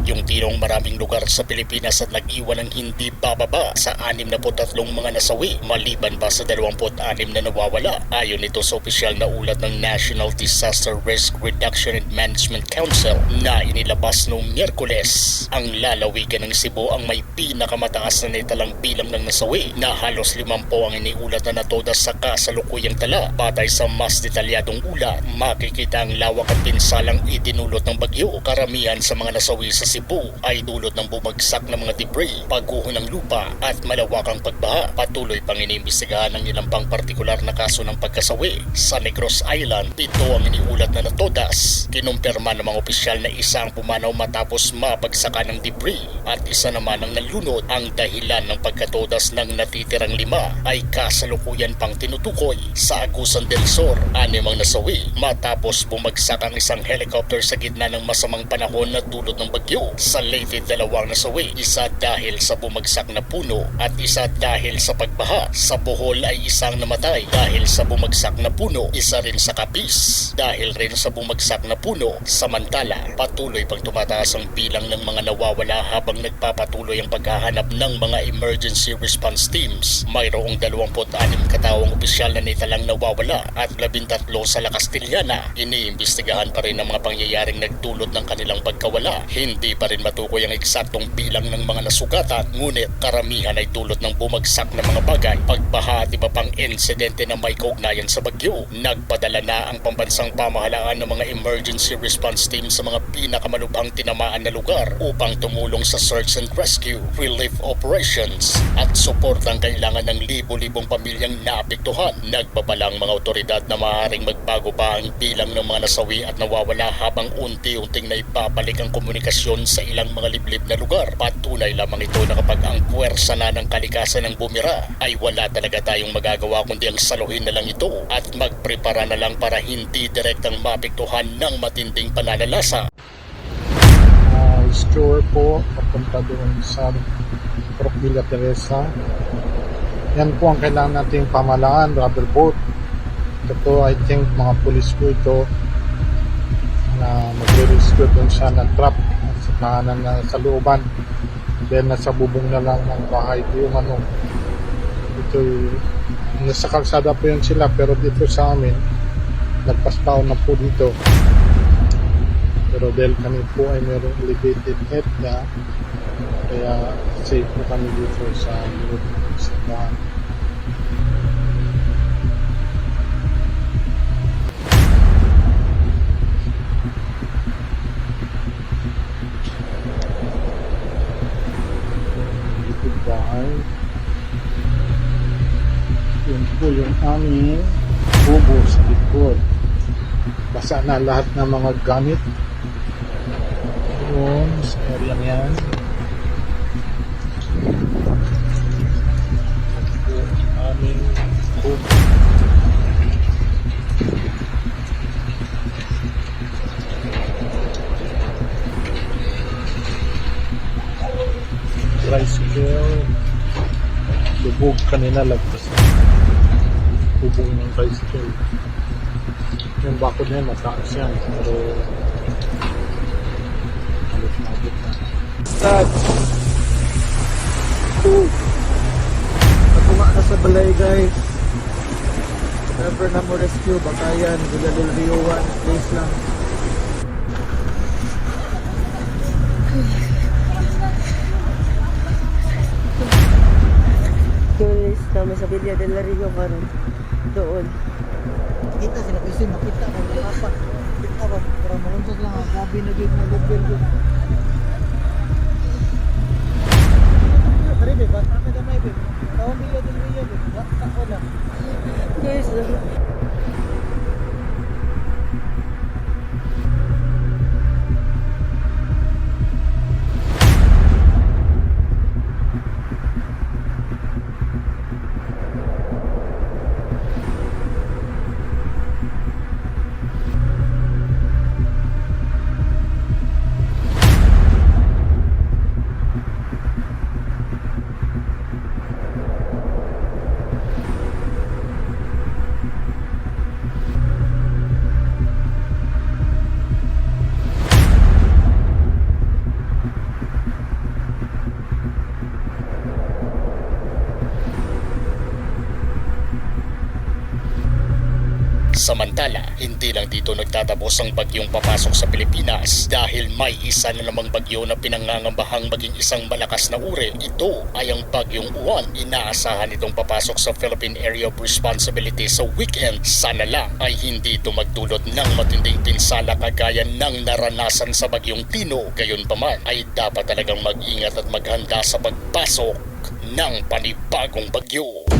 Bagyong tinong maraming lugar sa Pilipinas at nag-iwan ng hindi bababa sa 63 mga nasawi maliban pa sa 26 na nawawala. Ayon ito sa opisyal na ulat ng National Disaster Risk Reduction and Management Council na inilabas noong Miyerkules. Ang lalawigan ng Cebu ang may pinakamataas na nitalang bilang ng nasawi na halos 50 ang iniulat na natoda sa kasalukuyang tala. Batay sa mas detalyadong ulat, makikita ang lawak at pinsalang idinulot ng bagyo. Karamihan sa mga nasawi sa Cebu ay dulot ng bumagsak na mga debris, pagguho ng lupa at malawakang pagbaha. Patuloy pang iniimbestigahan ng ilang pang partikular na kaso ng pagkasawi. Sa Negros Island, pito ang iniulat na natodas. Kinumpirma ng mga opisyal na isa ang pumanaw matapos mabagsakan ng debris at isa naman ang nalunod. Ang dahilan ng pagkatodas ng natitirang lima ay kasalukuyan pang tinutukoy sa Agusan del Sur. Anim ang nasawi matapos bumagsak ang isang helicopter sa gitna ng masamang panahon na dulot ng bagyo. Sa Leyte, dalawang nasawi, isa dahil sa bumagsak na puno at isa dahil sa pagbaha. Sa Bohol ay isang namatay dahil sa bumagsak na puno, isa rin sa Kapis dahil rin sa bumagsak na puno. Samantala, patuloy pang tumataas ang bilang ng mga nawawala habang nagpapatuloy ang paghahanap ng mga emergency response teams. Mayroong 26 kataong opisyal na nitalang nawawala at 13 sa La Castellana. Iniimbestigahan pa rin ang mga pangyayaring nagdulot ng kanilang pagkawala. Hindi pa rin matukoy ang eksaktong bilang ng mga nasugatan, ngunit karamihan ay dulot ng bumagsak na mga bagay, pagbaha at iba pang insidente na may kaugnayan sa bagyo. Nagpadala na ang pambansang pamahalaan ng mga emergency response team sa mga pinakamalubhang tinamaan na lugar upang tumulong sa search and rescue, relief operations at suportang kailangan ng libo-libong pamilyang naapektuhan. Nagbabalang mga otoridad na maaaring magbago pa ang bilang ng mga nasawi at nawawala habang unti-unting naipapalik ang komunikasyon sa ilang mga liblib na lugar. Patunay lamang ito na kapag ang puwersa na ng kalikasan ng bumira ay wala talaga tayong magagawa kundi ang saluhin na lang ito at magprepara na lang para hindi direktang maapektuhan ng matinding pananalasa. uh, store po papunta doon sa Rock Villa Teresa. Yan po ang kailangan nating pamalaan, rubber boat. Ito, I think, mga pulis po ito na magre-rescue doon sa na-trap sa tahanan na sa looban. Then, nasa bubong na lang ng bahay po yung ano. Ito, nasa kalsada po yun sila, pero dito sa amin, nagpas taon na po dito. Pero dahil kami po ay mayroong elevated area, kaya safe po kami dito sa loob bahay. Yun po yung aming bubo sa likod. Basa na lahat ng mga gamit. Doon sa area na lubog kanina lagpas na lubog ng tricycle yung bakod na yun, mataas yan. Pero, halos mabot na. Start. Woo. Pagkuma na sa balay guys. Never na mo rescue. Bakayan. Villa del Rio 1. Days lang. Kami sa Villa del Rio karon. Doon. kita sila kasi makita mo apa kita ba para maluntos lang ang grabe na gid na gid Samantala, hindi lang dito nagtatapos ang bagyong papasok sa Pilipinas dahil may isa na namang bagyo na pinangangambahang maging isang malakas na uri. Ito ay ang bagyong Uwan. Inaasahan itong papasok sa Philippine Area of Responsibility sa weekend. Sana lang ay hindi ito magdulot ng matinding pinsala kagaya ng naranasan sa bagyong Tino. Gayunpaman ay dapat talagang mag-ingat at maghanda sa pagpasok ng panibagong bagyo.